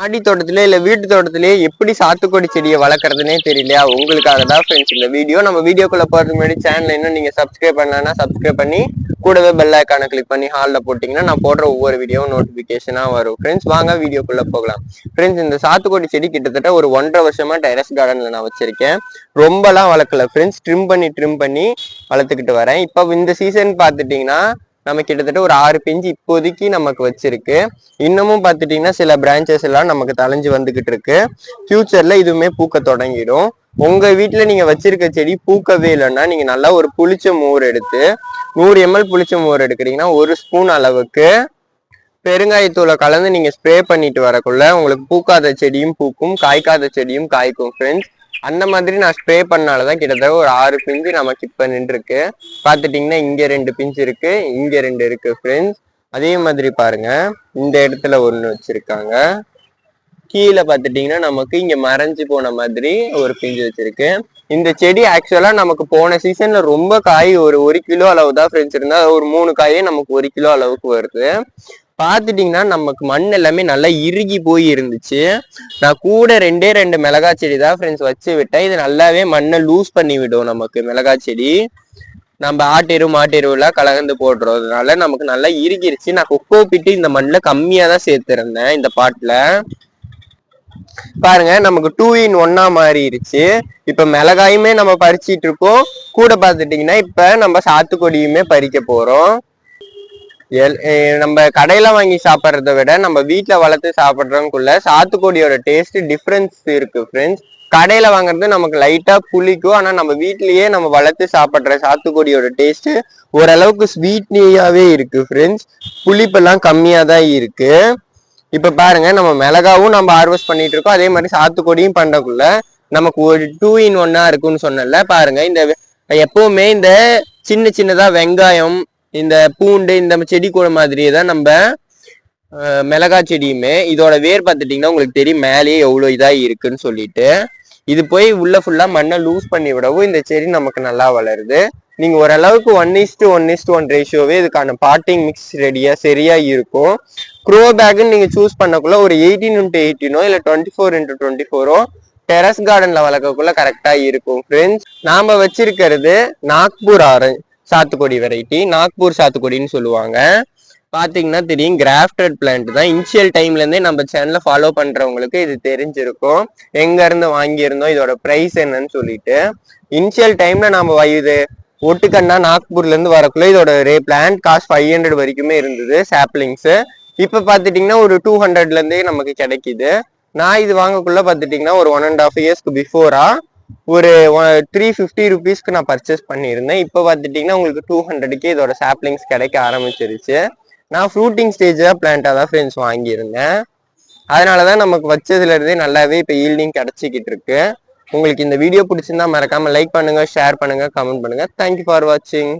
மாடி தோட்டத்திலே இல்லை வீட்டு தோட்டத்திலே எப்படி சாத்துக்கொடி செடியை வளர்க்குறதுனே தெரியலையா? உங்களுக்காக தான் ஃப்ரெண்ட்ஸ் இந்த வீடியோ. நம்ம வீடியோக்குள்ளே போகிறதுக்கு முன்னாடி சேனல் இன்னும் நீங்கள் சப்ஸ்கிரைப் பண்ணலன்னா சப்ஸ்கிரைப் பண்ணி கூடவே பெல் ஐக்கானை கிளிக் பண்ணி ஹாலில் போட்டிங்கன்னா நான் போடுற ஒவ்வொரு வீடியோவும் நோட்டிஃபிகேஷனாக வரும். ஃப்ரெண்ட்ஸ் வாங்க வீடியோக்குள்ள போகலாம். ஃப்ரெண்ட்ஸ் இந்த சாத்துக்கொடி செடி கிட்டத்தட்ட ஒரு ஒன்றரை வருஷமா டெரஸ் கார்டனில் நான் வச்சிருக்கேன். ரொம்பலாம் வளர்க்கல. ஃப்ரெண்ட்ஸ் ட்ரிம் பண்ணி ட்ரிம் பண்ணி வளர்த்துக்கிட்டு வரேன். இப்போ இந்த சீசன் பார்த்துட்டிங்கன்னா நம்ம கிட்டத்தட்ட ஒரு ஆறு பிஞ்சு இப்போதைக்கு நமக்கு வச்சிருக்கு. இன்னமும் பார்த்துட்டிங்கன்னா சில பிரான்ச்சஸ் எல்லாம் நமக்கு தலைஞ்சு வந்துகிட்டு இருக்கு. ஃபியூச்சர்ல இதுவுமே பூக்க தொடங்கிடும். உங்க வீட்டுல நீங்க வச்சிருக்க செடி பூக்கவே இல்லைன்னா நீங்க நல்லா ஒரு புளிச்ச மோர் எடுத்து நூறு எம்எல் புளிச்ச மோர் எடுக்கிறீங்கன்னா ஒரு ஸ்பூன் அளவுக்கு பெருங்காயத்தூளை கலந்து நீங்க ஸ்ப்ரே பண்ணிட்டு வரக்குள்ள உங்களுக்கு பூக்காத செடியும் பூக்கும் காய்க்காத செடியும் காய்க்கும் ஃப்ரெண்ட்ஸ் அந்த மாதிரி நான் ஸ்ப்ரே பண்ணாலதான் கிட்டத்தட்ட ஒரு ஆறு பிஞ்சு நமக்கு இப்போ நின்றுருக்கு. பார்த்துட்டிங்கன்னா இங்க ரெண்டு பிஞ்சு இருக்கு இங்க ரெண்டு இருக்கு ஃப்ரெண்ட்ஸ் அதே மாதிரி பாருங்க இந்த இடத்துல ஒண்ணு வச்சிருக்காங்க. கீழே பார்த்துட்டிங்கன்னா நமக்கு இங்க மறைஞ்சு போன மாதிரி ஒரு பிஞ்சு வச்சிருக்கு. இந்த செடி ஆக்சுவலா நமக்கு போன சீசன்ல ரொம்ப காய் ஒரு ஒரு கிலோ அளவு தான் ஃப்ரெண்ட்ஸ் இருந்தால் ஒரு மூணு காயே நமக்கு ஒரு கிலோ அளவுக்கு வருது. பார்த்துட்டிங்கன்னா நமக்கு மண் எல்லாமே நல்லா இறுகி போய் இருந்துச்சு. நான் கூட ரெண்டே ரெண்டு மிளகா செடி தான் ஃப்ரெண்ட்ஸ் வச்சு விட்டேன். இது நல்லாவே மண்ணை லூஸ் பண்ணி விடும் நமக்கு மிளகா செடி. நம்ம ஆட்டெரு மாட்டெருவெல்லாம் கலந்து போடுறதுனால நமக்கு நல்லா இறுகிருச்சு. நான் கொக்கோ பிட்டு இந்த மண்ணில் கம்மியாக தான் சேர்த்துருந்தேன் இந்த பாட்டில். பாருங்க நமக்கு டூ இன் ஒன்னா மாறிடுச்சு இப்ப மிளகாயுமே நம்ம பறிச்சிட்டு இருக்கோம். கூட பாத்துட்டீங்கன்னா இப்ப நம்ம சாத்துக்கொடியுமே பறிக்க போறோம். நம்ம கடையில வாங்கி சாப்பிட்றத விட நம்ம வீட்டுல வளர்த்து சாப்பிட்றதுக்குள்ள சாத்துக்கொடியோட டேஸ்ட் டிஃப்ரென்ஸ் இருக்கு ஃப்ரெண்ட்ஸ் கடையில வாங்குறது நமக்கு லைட்டா புளிக்கும். ஆனா நம்ம வீட்லயே நம்ம வளர்த்து சாப்பிட்ற சாத்துக்கொடியோட டேஸ்ட் ஓரளவுக்கு ஸ்வீட்னியாவே இருக்கு ஃப்ரெண்ட்ஸ் புளிப்பெல்லாம் கம்மியா தான் இருக்கு. இப்ப பாருங்க நம்ம மிளகாவும் நம்ம ஹார்வெஸ்ட் பண்ணிட்டு இருக்கோம் அதே மாதிரி சாத்துக்கொடியும் பண்றதுக்குள்ள நமக்கு ஒரு டூ இன் ஒன்னா இருக்குன்னு சொன்னல பாருங்க. இந்த எப்பவுமே இந்த சின்ன சின்னதா வெங்காயம் இந்த பூண்டு இந்த செடி கூட மாதிரியே தான் நம்ம மிளகா செடியுமே இதோட வேர் பார்த்துட்டிங்கன்னா உங்களுக்கு தெரியும் மேலேயே எவ்வளோ இதாக இருக்குன்னு சொல்லிட்டு. இது போய் உள்ள ஃபுல்லாக மண்ணை லூஸ் பண்ணி விடவும் இந்த செடி நமக்கு நல்லா வளருது. நீங்கள் ஓரளவுக்கு one is to one is to one ரேஷியோவே இதுக்கான பாட்டிங் மிக்ஸ் ரெடியாக சரியாக இருக்கும். க்ரோ பேக்குன்னு நீங்கள் சூஸ் பண்ணக்குள்ள ஒரு எயிட்டீன் இன்ட்டு எயிட்டீனோ இல்லை டுவெண்ட்டி ஃபோர் இன்ட்டு டுவெண்ட்டி ஃபோரோ டெரஸ் கார்டனில் வளர்க்கக்குள்ள கரெக்டாக இருக்கும். ஃப்ரெண்ட்ஸ் நாம் வச்சிருக்கிறது நாக்பூர் ஆரஞ்சு சாத்துக்குடி வெரைட்டி நாக்பூர் சாத்துக்குடின்னு சொல்லுவாங்க. பார்த்தீங்கன்னா தெரியும் கிராஃப்டட் பிளான்ட் தான். இனிஷியல் டைம்லேருந்தே நம்ம சேனலை ஃபாலோ பண்ணுறவங்களுக்கு இது தெரிஞ்சிருக்கும். எங்கேருந்து வாங்கியிருந்தோம் இதோட ப்ரைஸ் என்னன்னு சொல்லிட்டு. இனிஷியல் டைமில் நம்ம இது ஒட்டுக்கண்ணா நாக்பூர்லேருந்து வரக்குள்ள இதோட ரே பிளான்ட் காஸ்ட் ஃபைவ் ஹண்ட்ரட் வரைக்குமே இருந்தது சாப்லிங்ஸ் இப்போ பார்த்துட்டிங்கன்னா ஒரு டூ ஹண்ட்ரட்லேருந்தே நமக்கு கிடைக்கிது. நான் இது வாங்கக்குள்ளே பார்த்துட்டிங்கன்னா ஒரு ஒன் அண்ட் ஆஃப் இயர்ஸ்க்கு பிஃபோரா ஒரு த்ரீ ஃபிஃப்டி ருபீஸ்க்கு நான் பர்ச்சேஸ் பண்ணியிருந்தேன். இப்போ பார்த்துட்டிங்கன்னா உங்களுக்கு டூ ஹண்ட்ரடுக்கே இதோட சாப்ளிங்ஸ் கிடைக்க ஆரம்பிச்சிருச்சு. நான் ஃப்ரூட்டிங் ஸ்டேஜ் தான் பிளான்ட்டாக தான் ஃப்ரெண்ட்ஸ் வாங்கியிருந்தேன். அதனால தான் நமக்கு வச்சதுலேருந்தே நல்லாவே இப்போ ஈல்டிங் கிடச்சிக்கிட்டு இருக்கு. உங்களுக்கு இந்த வீடியோ பிடிச்சிருந்தா மறக்காம லைக் பண்ணுங்க ஷேர் பண்ணுங்க கமெண்ட் பண்ணுங்க. தேங்க்யூ ஃபார் வாட்சிங்